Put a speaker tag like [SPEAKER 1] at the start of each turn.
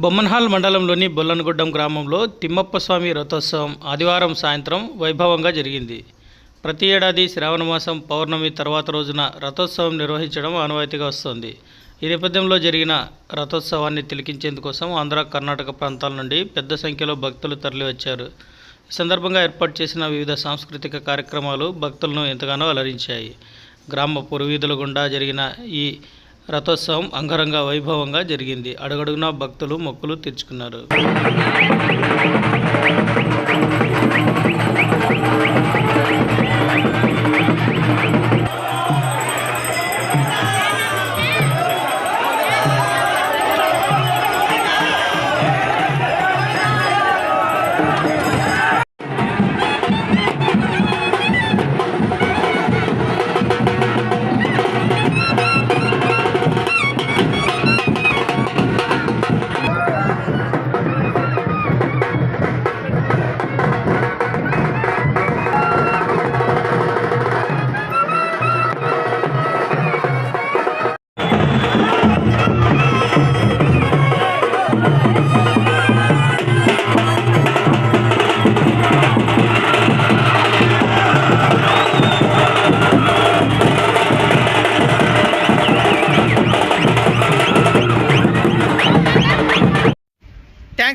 [SPEAKER 1] బొమ్మన్హాల్ మండలంలోని బొల్లనగుడ్డం గ్రామంలో తిమ్మప్ప స్వామి రథోత్సవం ఆదివారం సాయంత్రం వైభవంగా జరిగింది. ప్రతి ఏడాది శ్రావణ మాసం పౌర్ణమి తర్వాత రోజున రథోత్సవం నిర్వహించడం ఆనవాయితీగా వస్తోంది. ఈ నేపథ్యంలో జరిగిన రథోత్సవాన్ని తిలకించేందుకోసం ఆంధ్ర కర్ణాటక ప్రాంతాల నుండి పెద్ద సంఖ్యలో భక్తులు తరలివచ్చారు. ఈ సందర్భంగా ఏర్పాటు చేసిన వివిధ సాంస్కృతిక కార్యక్రమాలు భక్తులను ఎంతగానో అలరించాయి. గ్రామ పురవీధుల గుండా జరిగిన ఈ రథోత్సవం అంగరంగ వైభవంగా జరిగింది. అడుగడుగునా భక్తులు మొక్కులు తీర్చుకున్నారు.